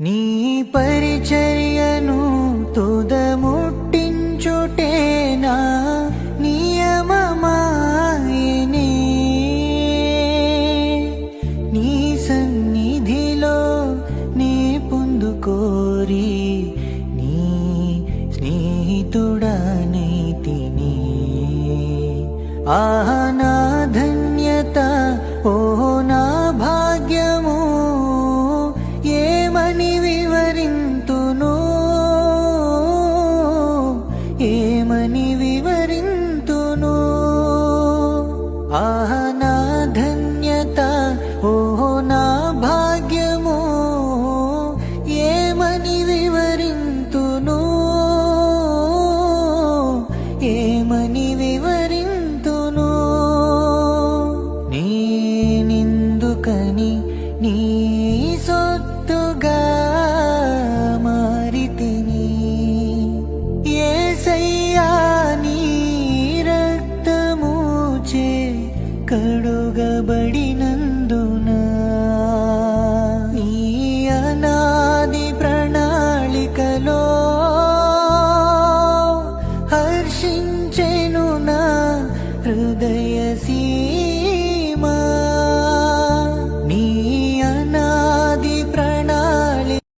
నీ పరిచర్యను తుదముట్టించుటేనా నియమమాయని? నీ సన్నిధిలో నీ పొందుకోరి నీ స్నేహితుడనైతిని ఆహా ఏమని వివరింతును. నేనెందుకని నీ సొత్తుగా మారితిని? ఏసయ్యా నీ రక్తమూచే కడుగబడినందున నీ అనాది ప్రణాళికలో హర్షించెను ഹൃദയ